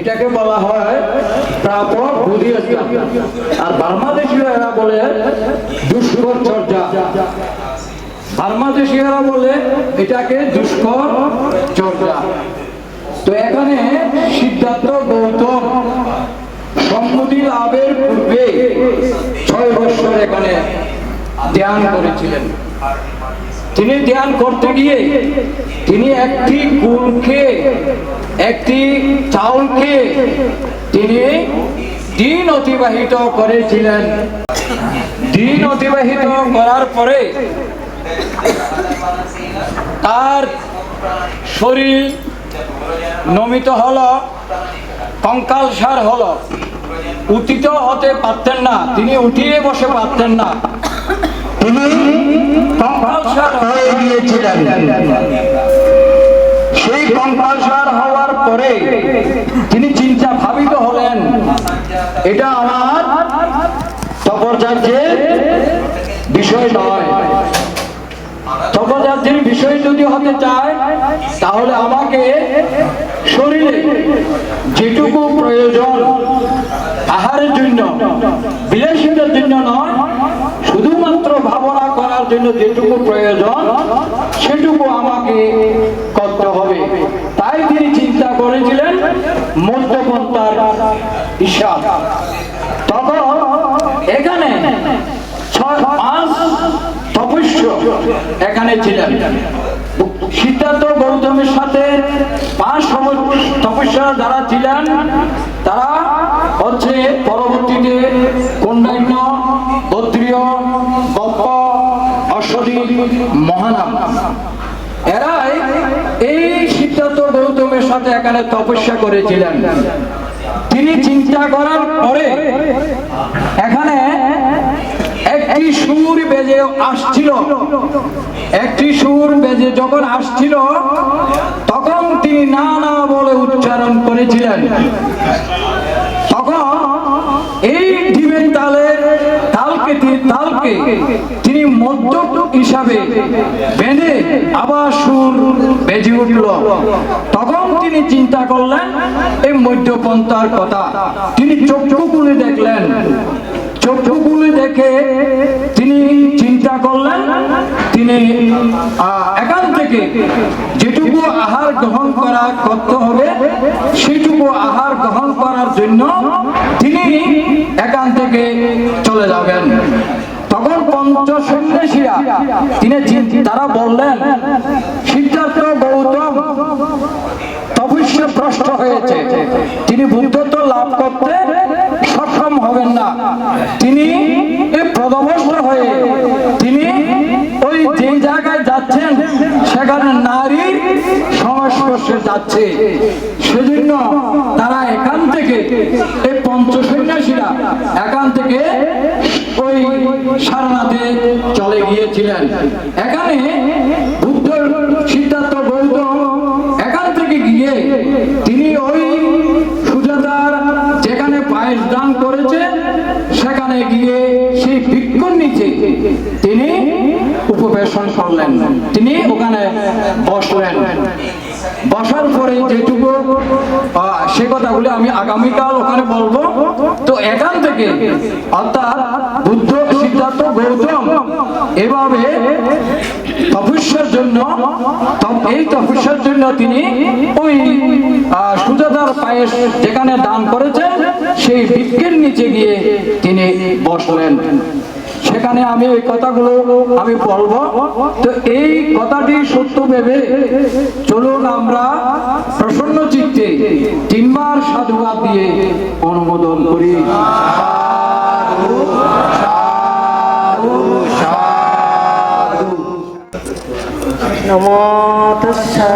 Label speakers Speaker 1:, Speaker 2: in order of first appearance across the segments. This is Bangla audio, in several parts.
Speaker 1: এটাকে বলা হয় বুদ্ধি ইসলাম আর বাংলাদেশীরা বলে দুষ্কর চর্চা বাংলাদেশীরা বলে এটাকে দুষ্কর চর্চা তো এখানে সিদ্ধার্থ গৌতম সম্মতি লাভের পূর্বে ছয় বছর এখানে ধ্যান করেছিলেন। তিনি ধ্যান করতে গিয়ে তিনি একটি গুড়কে একটি চাউলকে তিনি দিন অতিবাহিত করেছিলেন। দিন অতিবাহিত করার পরে তার শরীর নমিত হল, কঙ্কাল সার হলো। উঠিত হতে পারতেন না, তিনি উঠিয়ে বসে পারতেন না। তিনি হয়ে গিয়েছিলেন সেই কঙ্কাল হওয়ার পরে তিনি চিন্তা ভাবিত হলেন, এটা আমার তপর্যার্যের বিষয় নয়। তপর্যার্যের বিষয় যদি হতে চায়, তাহলে আমাকে শরীরে যেটুকু প্রয়োজন আহারের জন্য বিলাসিতার জন্য নয়, শুধুমাত্র ভাবনা করার জন্য যেটুকু প্রয়োজন, সেটুকু আমাকে করতে হবে। তাই তিনি চিন্তা করেছিলেন, মধ্যপন্থার হিসাব। তখন এখানে ছয় পাঁচ তপস্য এখানে ছিলেন। সিদ্ধার্থ গৌতমের সাথে পাঁচ তপস্যা যারা ছিলেন, তারা হচ্ছে পরবর্তীতে কন্যান্য বদ্রীয় গপ্প অশ্বরী মহানাম। এরাই এই সিদ্ধার্থ গৌতমের সাথে এখানে তপস্যা করেছিলেন। তিনি চিন্তা করার পরে এখানে সুর বেজে আসছিল। একটি সুর বেজে যখন আসছিল, তখন তিনি না না বলে উচ্চারণ করেছিলেন। তখন এই ডিমের তালের তালকে তিনি- তালকে তিনি মধ্য হিসাবে বেঁধে আবার সুর বেজে উঠল। তখন তিনি চিন্তা করলেন, এই মধ্যপন্থার কথা। তিনি চক্ষু খুলে দেখলেন। দেখে তিনি চিন্তা করলেন, তিনি এখান থেকে যেটুকু আহার গ্রহণ করা করতে হবে, সেটুকু আহার গ্রহণ করার জন্য তিনি এখান থেকে চলে যাবেন। তখন পঞ্চ সন্ন্যাসীরা তিনি তারা বললেন, সিদ্ধার্থ গৌতম, তপস্য ভ্রষ্ট হয়েছে। তিনি বুদ্ধত্ব লাভ করতে সক্ষম হবেন না তিনি এই প্রদমস্ত হয়ে তিনি ওই যে জায়গায় যাচ্ছেন সেখানে নারীর যাচ্ছে। সেজন্য তারা এখান থেকে এই পঞ্চ সন্ন্যাসীরা এখান থেকে ওই সারনাথে চলে গিয়েছিলেন। এখানে তিনি ওই সুজাতার যেখানে পায়েস দান করেছে, সেখানে গিয়ে সেই তিনি উপবেশন করলেন। তিনি ওখানে বসলেন। বসার পরে যেটুকু সে কথাগুলো আমি আগামীকাল ওখানে বলব। তো এখান থেকে অর্থাৎ বুদ্ধ সিদ্ধার্থ গৌতম এভাবে তপস্যার জন্য এই তপস্যার জন্য তিনি ওই আহ, সুজাতার পায়েস যেখানে দান করেছেন সেই বৃক্ষের নিচে গিয়ে তিনি বসলেন। সেখানে আমি ওই কথাগুলো আমি বলব তো এই কথাটি সত্য ভেবে চলুন আমরা প্রসন্ন চিত্তে তিনবার সাধুবাদ দিয়ে অনুমোদন করি।
Speaker 2: নমো তস্যা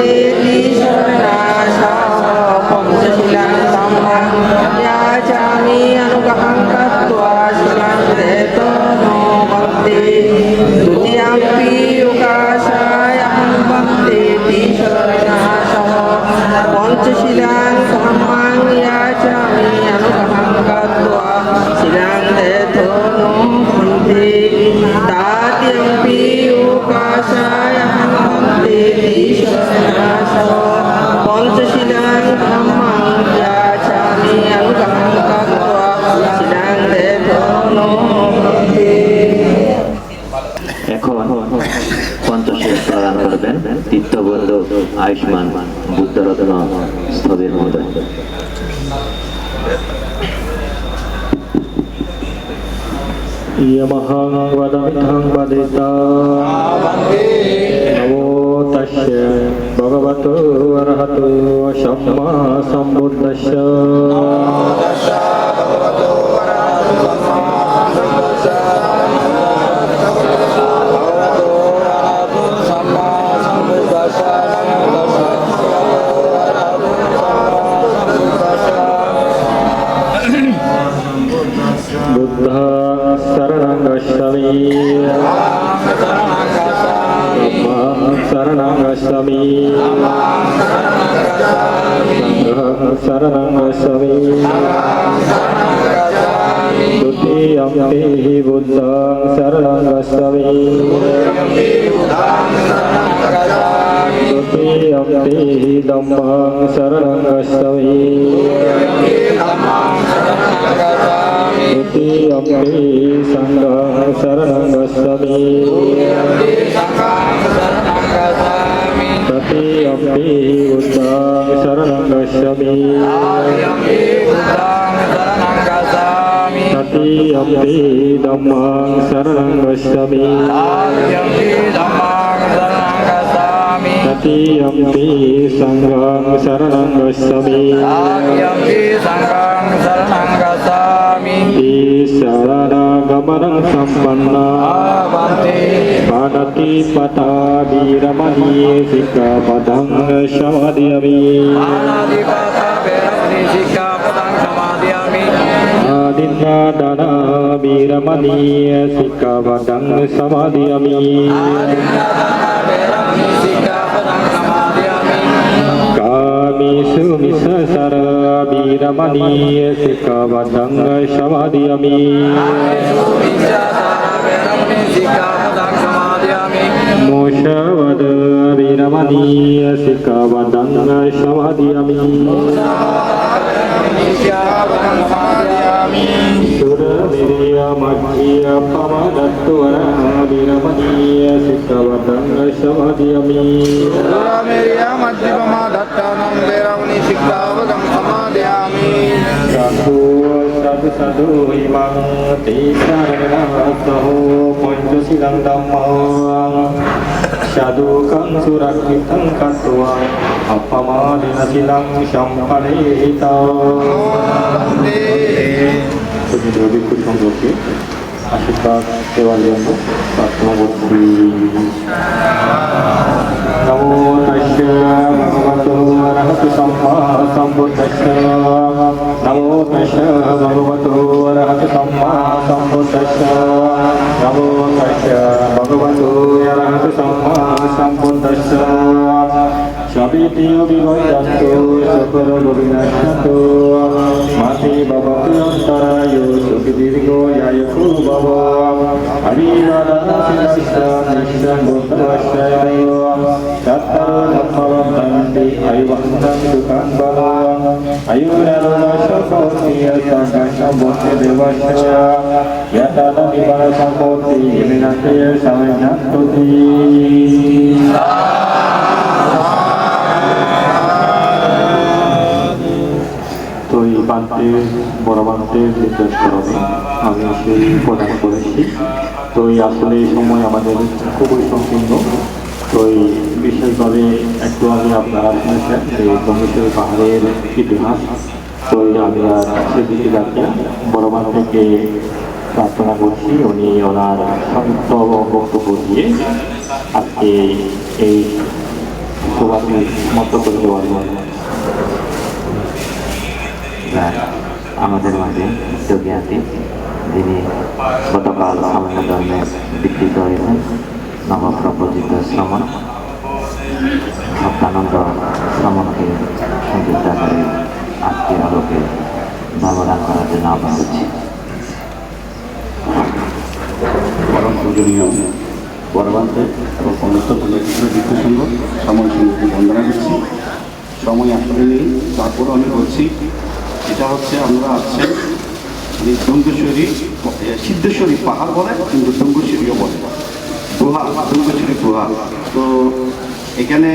Speaker 2: ত্রিশনা পঞ্চশীলা
Speaker 3: সম্ভব তীর্থবন্ধু আয়ুষ্মান বুদ্ধরত্ন স্থবির মহোদয়
Speaker 4: यमहं वदमिहं वदिता नमो तस्य भगवतो अरहतो सम्मा सम्बुद्धस्य शरणं गच्छामि द्वितीयं ते बुद्धं शरणं गच्छामि द्वितीयं ते धम्मं शरणं गच्छामि द्वितीयं ते सङ्घं शरणं गच्छामि yampi di sarana gambaran sampanna पाणातिपता वीरमणिये सिक्खापदं समादयामि पाणातिपता Veeramani सिक्खापदं समादयामि आदिन्नादना वीरमणिये सिक्खापदं समादयामि कामिषु Veeramani මොෂවද විරමණීය සිකවදං සමාදියාමි සුර විරිය මග්ගිය පමදත්තු වරහා විරමණීය සිකවදං සමාදියාමි සුර විරිය මග්ගිය පමදත්තානම් වේරමණී සිකවදං sadu imang tisarnasahu punju silang dhammang sadu kang surak kitang katuang apa madina silang samparita Puji Dewi Puji Manggoki Asyikat Dewalianto Saat Manggoki Namo Tasya Bhagavato sampah, Samma Sambuddhasya నమో దశ భగవతో అర్హత సమ్మా సంబుద్ధశ నమో దశ భగవతో అర్హత సమ్మా Habiti Abhibai Jantu Mati Sinasista Tanti Bhante, বড় বান্তের নির্দেশ করবে আমি সেই প্রদান করেছি। তো এই আসলে এই সময় আমাদের খুবই সংকীর্ণ তো এই বিশেষভাবে একটু আগে আপনারা শুনেছেন যে গঙ্গেশ্বর পাহাড়ের ইতিহাস। তো আমি আর সেদিকে যাচ্ছি। বড় থেকে প্রার্থনা করছি, উনি ওনার সংক্ষিপ্ত বক্তব্য দিয়ে আজকে এই সভাকে মত করে দেওয়ার জন্য।
Speaker 3: আর আমাদের মাঝে যোগী আছেন যিনি গতকাল সামান্য ধর্মে বিকৃত হয়েছেন নবপ্রপোজিত শ্রমণ, সত্যানন্দ শ্রমণকে সংযুক্ত আকারে আজকে আলোকে ধর্মদান করার জন্য আহ্বান করছি।
Speaker 5: পরম পূজনীয় বড়বান্তে এবং দ্বিতীয় সংঘ, সময় সমিতি বন্দনা করছি। সময় আসলে নেই তারপর আমি বলছি এটা হচ্ছে আমরা আছেন এই ডঙ্গেশ্বরী সিদ্ধেশ্বরী পাহাড় বলে, কিন্তু ডঙ্গেশ্বরীও বলে। গুহা ডঙ্গেশ্বরী গুহা তো এখানে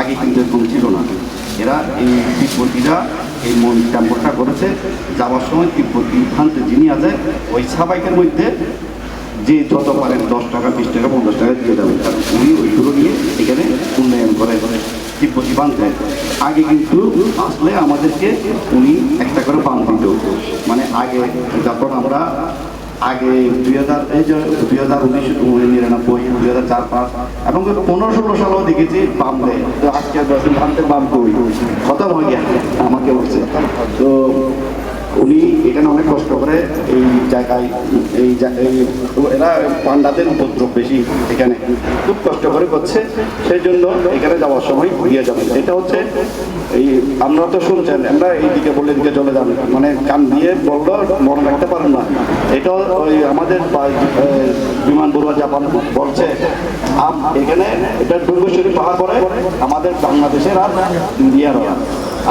Speaker 5: আগে কিন্তু এরকম ছিল না। এরা এই তিব্বতীরা এই মন টেম্পলটা করেছে যাওয়ার সময় তিব্বতী ভান্তে যিনি আছে, ওই সাবাইকের মধ্যে যে যত পারেন দশ টাকা, বিশ টাকা, পঞ্চাশ টাকা দিয়ে দেবেন। উনি ওইগুলো নিয়ে এখানে উন্নয়ন করে। তিব্বতী দেন আগে কিন্তু আসলে আমাদেরকে উনি একটা করে বান দিত। মানে আগে যখন আমরা আগে দুই হাজার, এই যে দুই হাজার উনিশ নিরানব্বই, দুই হাজার চার পাঁচ এবং পনেরো ষোলো সালেও দেখেছি বাম দেয়। তো আজকে বাম করি। খতম হয়ে গেছে, আমাকে বলছে। তো উনি এখানে অনেক কষ্ট করে এই জায়গায়, এই এরা পান্ডাদের উপদ্রব বেশি এখানে। খুব কষ্ট করে করছে সেই জন্য এখানে যাওয়ার সময় ঘুরিয়ে যাবেন এটা হচ্ছে এই, আপনারা তো শুনছেন, আমরা এইদিকে বলে দিকে চলে যান। মানে কান দিয়ে বলল, মনে রাখতে পারেন না। এটা ওই আমাদের বিমান বড়ুয়া জাপান বলছে এখানে এটা ডুঙ্গেশ্বরী পাহাড় পরে আমাদের বাংলাদেশের আর ইন্ডিয়ার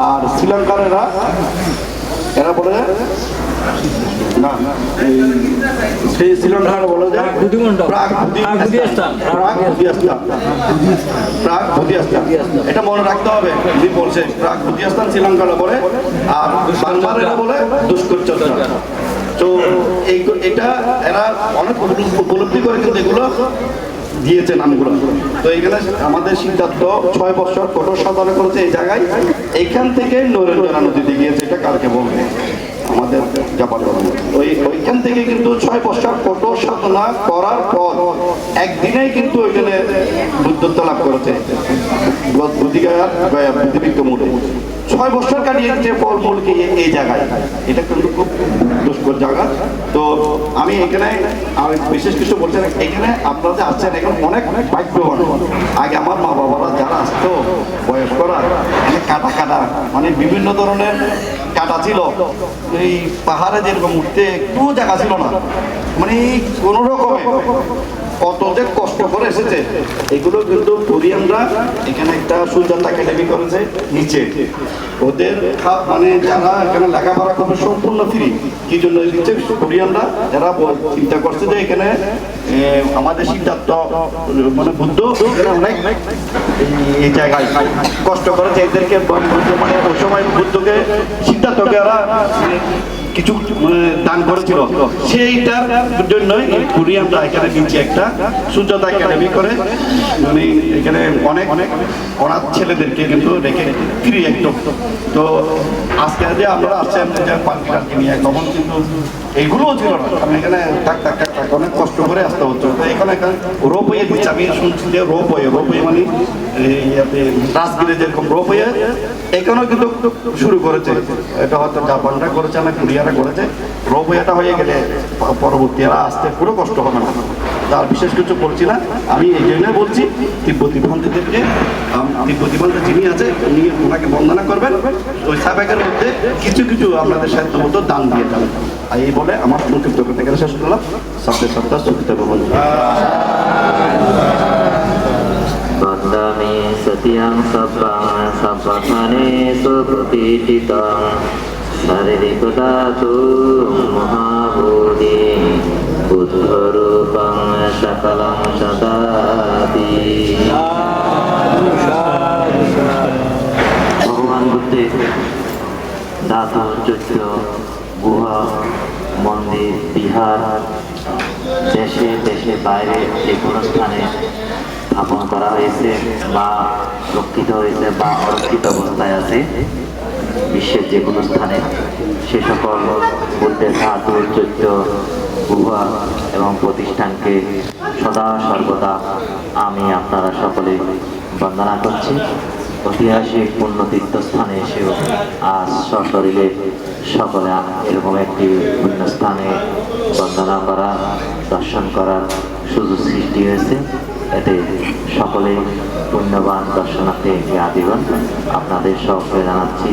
Speaker 5: আর শ্রীলঙ্কার এরা বলে না? সেই শ্রীলঙ্কার বলে যে প্রাক
Speaker 1: প্রাক
Speaker 5: এটা মনে রাখতে হবে। উনি বলছে প্রাক শ্রীলঙ্কারা বলে আর বাংলাদেশরা বলে দুষ্কর চর্চা তো এই এটা এরা অনেক উপলব্ধি করে কিন্তু এগুলো দিয়েছে নামগুলো তো এখানে আমাদের সিদ্ধান্ত ছয় বছর কঠোর সাধনা করেছে এই জায়গায়। এখান থেকে নরেন্দ্র নদীতে গিয়েছে, এটা কালকে বলবে। আমাদের ওইখান থেকে কিন্তু ছয় বছর কঠোর সাধনা করার পর একদিনেই কিন্তু ওইখানে বুদ্ধত্ব লাভ করেছে। ছয় বছর কাটিয়েছে ফলমূল কি এই জায়গায়? এটা কিন্তু খুব দুষ্কর জায়গা। তো আমি এখানে আমি বিশেষ কিছু বলছি এখানে আপনারা আসছেন এখন অনেক অনেক ভাগ্যবান। আগে আমার মা বাবারা যারা আসতো, বয়স্করা এখানে কাটা কাটা মানে বিভিন্ন ধরনের কাটা ছিল। এই পাহাড়ে যেরকম উঠতে একটু জায়গা ছিল না। মানে কোনো রকমে কত যে কষ্ট করে এসেছে। এগুলো কিন্তু কোরিয়ানরা এখানে একটা সুজাতা একাডেমি করেছে নিচে। ওদের মানে যারা এখানে লেখাপড়া করবে সম্পূর্ণ ফ্রি কি জন্য দিচ্ছে? কোরিয়ানরা যারা চিন্তা করছে যে এখানে আমাদের সিদ্ধার্থ মানে বুদ্ধ এই- জায়গায় কষ্ট করেছে। এদেরকে মানে ওই সময় বুদ্ধকে সিদ্ধার্থকে এরা কিছু মানে, দান করেছিল। সেইটার জন্যই আমরা এখানে নিচে একটা সুজাতা একাডেমি করে। মানে এখানে অনেক অনেক অনাথ ছেলেদেরকে কিন্তু রেখে ফ্রি একদম তো আজকে যে আমরা যে পার্টি টার্টি নিয়ে তখন কিন্তু এইগুলোও ছিল না। কারণ এখানে থাক থাক। অনেক কষ্ট করে আসতে তো এখানে এখানে রোপ হয়ে দিচ্ছে। আমি শুনছি যে রোপ হয়ে রোপ হয়ে মানে রাজগিরে যেরকম রোপ হয়ে এখানেও কিন্তু শুরু করেছে। এটা হয়তো জাপানরা করেছে না, কোরিয়ারা করেছে। রোপ হয়েটা হয়ে গেলে পরবর্তী আসতে পুরো কষ্ট হবে না। তার বিশেষ কিছু বলছি না আমি এই জন্য বলছি তিব্বতী বন্ধুদেরকে তিব্বতী বন্ধু যিনি আছে উনি ওনাকে বন্দনা করবেন ওই সাবেকের মধ্যে কিছু কিছু আপনাদের সাহিত্য মতো দান দিয়ে যাবেন আর এই বলে আমার সংক্ষিপ্ত করতে গেলে শেষ করলাম সপ্তাহে সপ্তাহ সুখিত বন্ধু
Speaker 3: वन्दामि सत्यं सब्बं सब्बफनेषु प्रतिष्ठितं शारीरिकदातु महाबोधि فلن تدابي ভগবান বুদ্ধের দাতর চৈত্র, গুহা, মন্দির, বিহার, দেশে দেশে বাইরে যে কোনো স্থানে স্থাপন করা হয়েছে বা রক্ষিত হয়েছে বা অরক্ষিত অবস্থায় আছে, বিশ্বের যে কোনো স্থানে। সে সকল বুদ্ধের ধাতুর চৈত্র গুহা এবং প্রতিষ্ঠানকে সদা সর্বদা আমি আপনারা সকলে বন্দনা করছি। ঐতিহাসিক তীর্থস্থানে এসেও আজ সশরীরে সকলে এরকম একটি স্থানে বন্দনা করা দর্শন করার সুযোগ সৃষ্টি হয়েছে। এতে সকলে পুণ্যবান দর্শনার্থী আজীবন আপনাদের সকলে জানাচ্ছি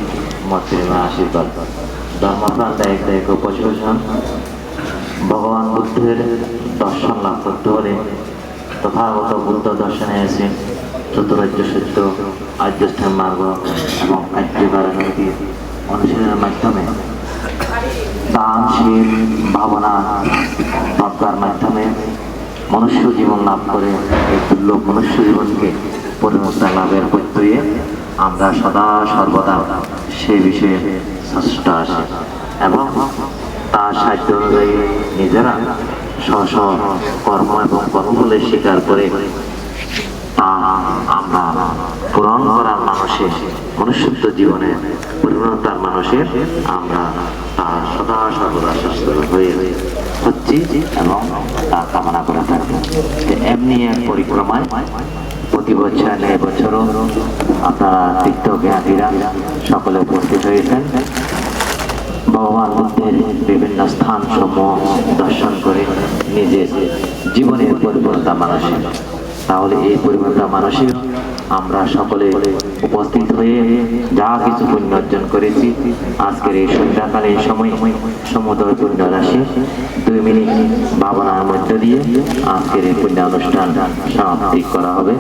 Speaker 3: মন্ত্রীমা আশীর্বাদ। ধর্মপ্রাণ দায়িক উপযোজন ভগবান বুদ্ধের দর্শন লাভ করতে হলে তথাগত বুদ্ধ দর্শনে এসে চতুরাজ্য সত্য আদ্যষ্ঠান মার্গ এবং অনুশীলনের মাধ্যমে দানশীল ভাবনা প্রজ্ঞার মাধ্যমে মনুষ্য জীবন লাভ করে এই দুর্লভ মনুষ্য জীবনকে পরিণতা লাভের প্রত্যয়ে আমরা সদা সর্বদা সে বিষয়ে সচেষ্ট আসি এবং তার সাহায্য অনুযায়ী নিজেরা স্ব স্ব কর্ম এবং কর্মফলে স্বীকার করে তা আমরা পূরণ করার মানুষে মনুষ্যত্ব জীবনে পরিণতার মানুষের আমরা তা সদা সর্বদা সুস্থ হয়ে হচ্ছি এবং তা কামনা করে থাকি। এমনি এক পরিক্রমায় প্রতি বছর এই বছরও আপনারা তীর্থ জ্ঞানীরা সকলে উপস্থিত হয়েছেন। ভগবান বুদ্ধের বিভিন্ন স্থান সমূহ দর্শন করে নিজের জীবনের পরিবর্তন মানুষের। তাহলে এই পরিপূর্ণতা মানুষের আমরা সকলে উপস্থিত হয়ে যা কিছু পুণ্য অর্জন করেছি, আজকের এই সন্ধ্যাকালীন সময়, সমুদয় পুণ্য রাশি, দুই মিনিট ভাবনার মধ্য দিয়ে আজকের এই পুণ্য অনুষ্ঠান সমাপ্তি করা হবে।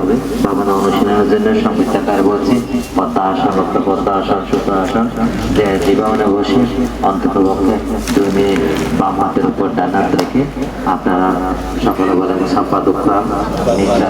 Speaker 3: ভাবনা অনুষ্ঠানের জন্য সংগীতাকার বলছি, পদ্মাসন রক্ত পদ্মাসন সুতাসন যে জীবনে বসে অন্তত পক্ষে দুই মিনিট বাম হাতের উপর ডান হাত রেখে আপনারা সকলে বলেন সাপ্পা দুঃখ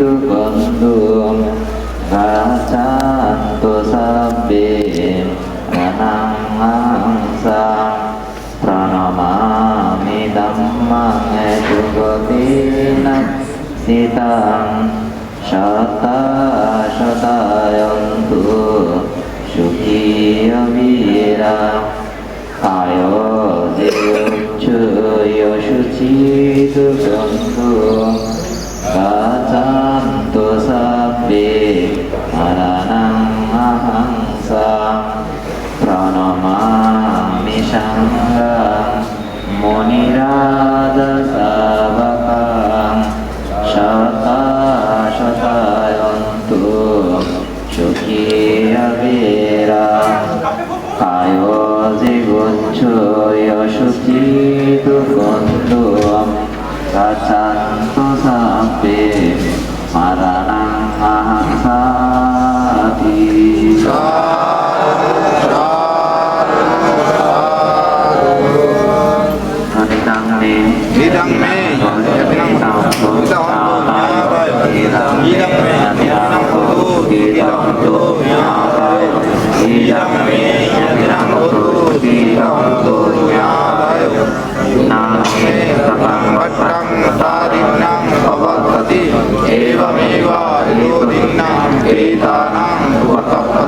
Speaker 5: dukuntum
Speaker 3: Rasan tu sabbin Ranang angsang Pranamami dhammang Ejugotina sitang
Speaker 5: Shata shatayantu Sukhiya vira Ayo
Speaker 3: ziyuchu yoshuchi dukuntum กาจันตุสัพเพอานังมหังสา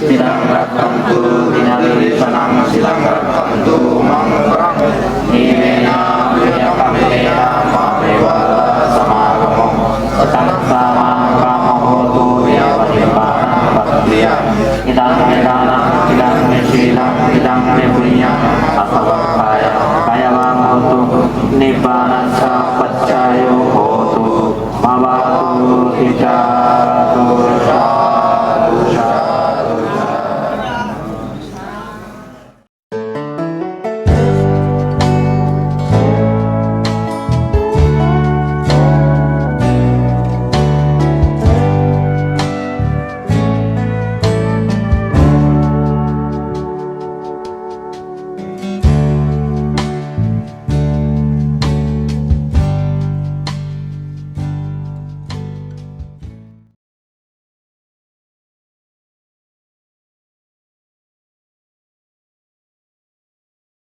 Speaker 3: silang rakantu dinali sanang silang rakantu mangkarang nimena dunia kamena pamewala sama kamu sekarang sama kamu hotu ya wajibana baktiya idang medana idang mesilang idang mebunya asabak kaya kaya lang